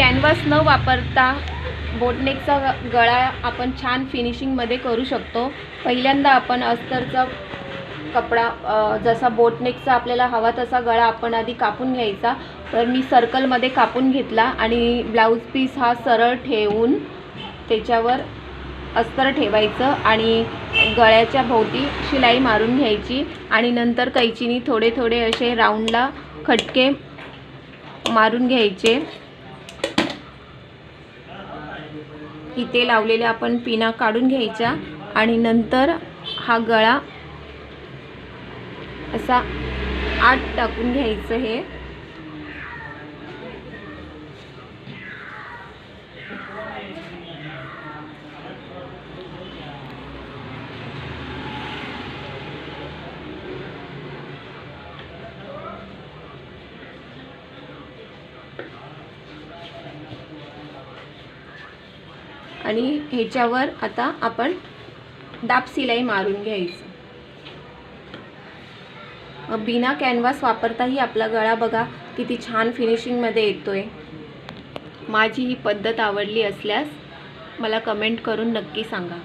Canvas न वापरता बोटनेकचा ग- गळा आपण छान फिनिशिंगमध्ये करू शकतो. पहिल्यांदा आपण अस्तरचा कपडा जसा बोटनेकचा आपल्याला हवा तसा गळा आपण आधी कापून घ्यायचा. तर मी सर्कलमध्ये कापून घेतला आणि ब्लाऊज पीस हा सरळ ठेवून त्याच्यावर अस्तर ठेवायचं आणि गळ्याच्या भोवती शिलाई मारून घ्यायची आणि नंतर कैचीनी थोडे थोडे असे राऊंडला खटके मारून घ्यायचे. इथे लावलेल्या आपण पिना काढून घ्यायच्या आणि नंतर हा गळा असा आत टाकून घ्यायचं हे. आणि ह्याच्यावर आता आपण दाब सिलाई मारून घ्यायचं. बिना कॅनव्हास वापरताही आपला गळा बघा किती छान फिनिशिंगमध्ये येतो आहे माझी ही पद्धत आवडली असल्यास मला कमेंट करून नक्की सांगा.